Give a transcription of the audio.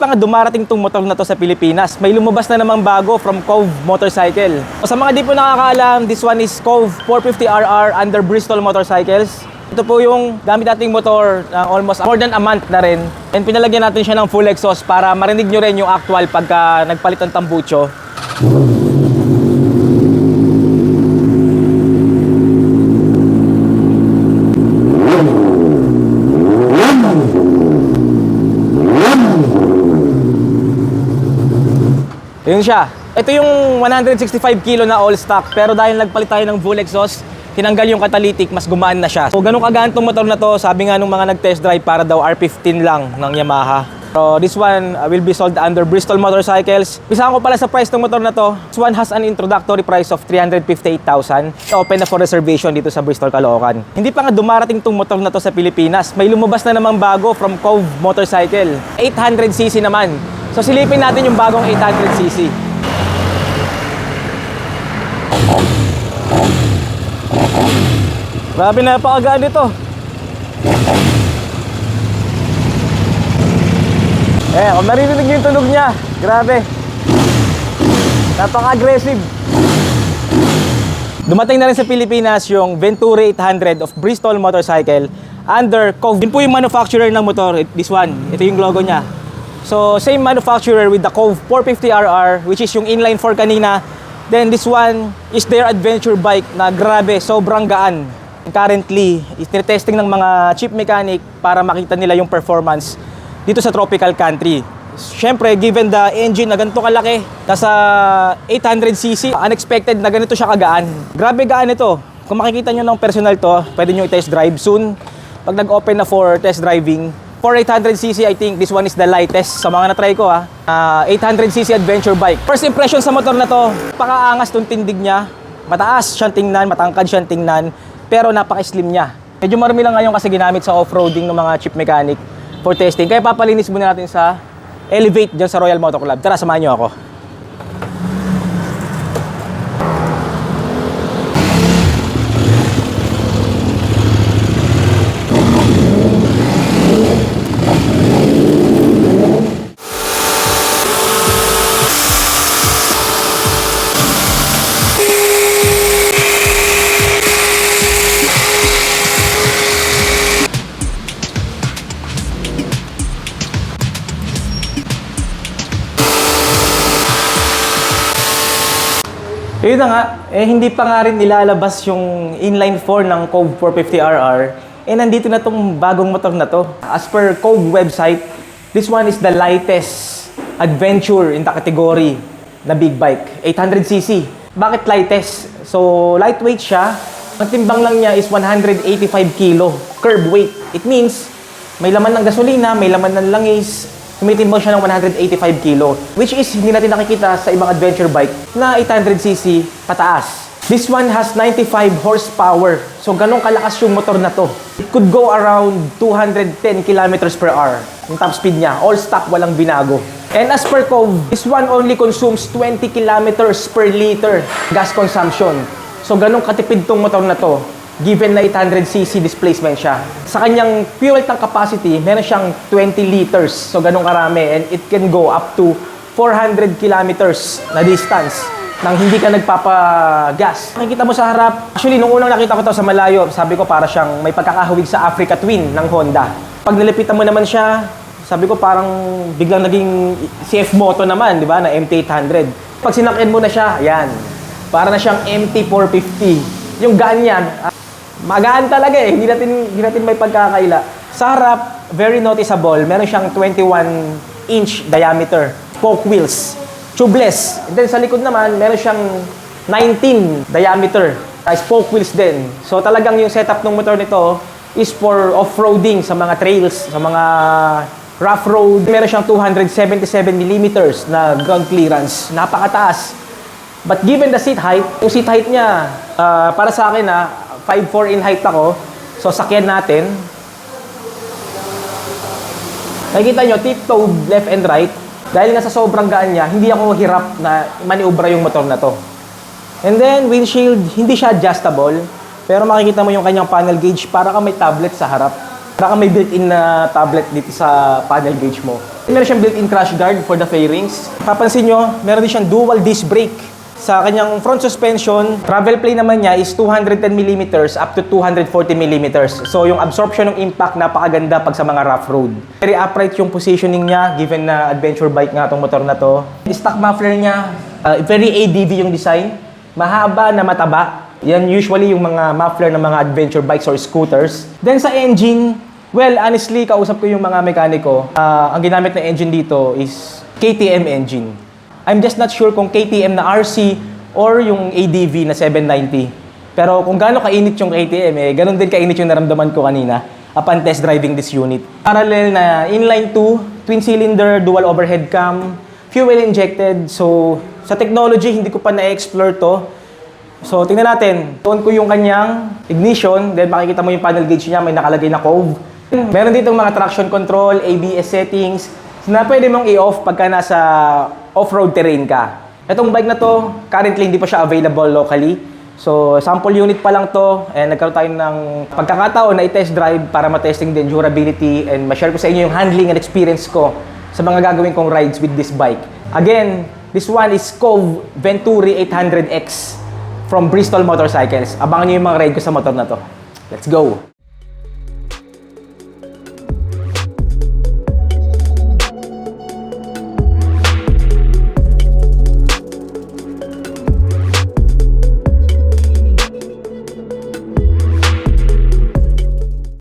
pa nga dumarating tong motor na to sa Pilipinas. May lumabas na namang bago from Cove Motorcycle. O sa mga di po nakakaalam, this one is Cove 450RR under Bristol Motorcycles. Ito po yung gamit nating motor na almost more than a month na rin. And pinalagyan natin siya ng full exhaust para marinig nyo rin yung actual pagka nagpalit ng tambucho. Yun siya. Ito yung 165 kilo na all stock pero dahil nagpalit tayo ng full exhaust, tinanggal yung catalytic, mas gumaan na siya. So ganun kagaan tong motor na to, sabi nga nung mga nag-test drive para daw R15 lang ng Yamaha. So this one uh, will be sold under Bristol Motorcycles. Isahan ko pala sa price ng motor na to. This one has an introductory price of 358,000. Open na for reservation dito sa Bristol, Caloocan. Hindi pa nga dumarating tong motor na to sa Pilipinas. May lumabas na namang bago from Cove Motorcycle. 800cc naman. So silipin natin yung bagong 800cc. Grabe na napakagaan nito. Eh, kung maririnig niyo yung tunog niya, grabe. Napaka-aggressive. Dumating na rin sa Pilipinas yung Ventura 800 of Bristol Motorcycle under Cove. Yun po yung manufacturer ng motor, this one. Ito yung logo niya. So, same manufacturer with the Cove 450RR, which is yung inline 4 kanina. Then this one is their adventure bike na grabe, sobrang gaan. Currently, testing ng mga chip mechanic para makita nila yung performance dito sa tropical country. Siyempre, given the engine na ganito kalaki, nasa 800cc, unexpected na ganito siya kagaan. Grabe gaan ito. Kung makikita nyo ng personal to, pwede nyo i-test drive soon. Pag nag-open na for test driving, for 800cc, I think this one is the lightest sa mga na-try ko ha. Ah, 800cc adventure bike. First impression sa motor na to, pakaangas tong tindig niya. Mataas siyang tingnan, matangkad siyang tingnan, pero napaka-slim niya. Medyo marami lang ngayon kasi ginamit sa off-roading ng mga chip mechanic for testing. Kaya papalinis muna natin sa Elevate dyan sa Royal Motor Club. Tara, samahan niyo ako. Yun na nga, eh hindi pa nga rin nilalabas yung inline 4 ng Cove 450RR. Eh nandito na tong bagong motor na to. As per Cove website, this one is the lightest adventure in the category na big bike. 800cc. Bakit lightest? So lightweight siya. Ang timbang lang niya is 185 kilo curb weight. It means may laman ng gasolina, may laman ng langis, tumitimbang siya ng 185 kilo. Which is hindi natin nakikita sa ibang adventure bike na 800cc pataas. This one has 95 horsepower. So ganun kalakas yung motor na to. It could go around 210 kilometers per hour. Yung top speed niya. All stock, walang binago. And as per Cove, this one only consumes 20 kilometers per liter gas consumption. So ganun katipid tong motor na to given na 800cc displacement siya. Sa kanyang fuel tank capacity, meron siyang 20 liters. So ganun karami and it can go up to 400 kilometers na distance nang hindi ka nagpapagas. Nakikita mo sa harap, actually nung unang nakita ko to sa malayo, sabi ko para siyang may pagkakahawig sa Africa Twin ng Honda. Pag nilipitan mo naman siya, sabi ko parang biglang naging CF Moto naman, di ba, na MT-800. Pag sinakyan mo na siya, yan, para na siyang MT-450. Yung gaan ah, magaan talaga eh, hindi natin, hindi natin may pagkakaila. Sa harap, very noticeable, meron siyang 21 inch diameter spoke wheels. Tubeless. And then sa likod naman, meron siyang 19 diameter uh, spoke wheels din. So talagang yung setup ng motor nito is for off-roading sa mga trails, sa mga rough road. Meron siyang 277 millimeters na ground clearance. Napakataas. But given the seat height, yung seat height niya, ah, para sa akin na 5'4 in height ako. So sakyan natin. Nakikita nyo, tip-toe left and right. Dahil nga sa sobrang gaan niya, hindi ako hirap na maniobra yung motor na to. And then, windshield, hindi siya adjustable. Pero makikita mo yung kanyang panel gauge para ka may tablet sa harap. Para ka may built-in na tablet dito sa panel gauge mo. Meron siyang built-in crash guard for the fairings. Papansin nyo, meron din siyang dual disc brake. Sa kanyang front suspension, travel plane naman niya is 210mm up to 240mm. So yung absorption ng impact napakaganda pag sa mga rough road. Very upright yung positioning niya given na adventure bike nga tong motor na to. Stock muffler niya, uh, very ADV yung design. Mahaba na mataba. Yan usually yung mga muffler ng mga adventure bikes or scooters. Then sa engine, well, honestly, kausap ko yung mga mekaniko. Ah, ang ginamit na engine dito is KTM engine. I'm just not sure kung KTM na RC or yung ADV na 790. Pero kung gaano kainit yung KTM, eh, ganun din kainit yung naramdaman ko kanina upon test driving this unit. Parallel na inline 2, twin cylinder, dual overhead cam, fuel injected. So, sa technology, hindi ko pa na-explore to. So, tingnan natin. On ko yung kanyang ignition, then makikita mo yung panel gauge niya, may nakalagay na cove. Meron dito mga traction control, ABS settings, na pwede mong i-off pagka nasa off-road terrain ka. Itong bike na to, currently hindi pa siya available locally. So, sample unit pa lang to, and nagkaroon tayo ng pagkakataon na i-test drive para ma-testing din durability and ma-share ko sa inyo yung handling and experience ko sa mga gagawin kong rides with this bike. Again, this one is Cove Venturi 800X from Bristol Motorcycles. Abangan nyo yung mga ride ko sa motor na to. Let's go!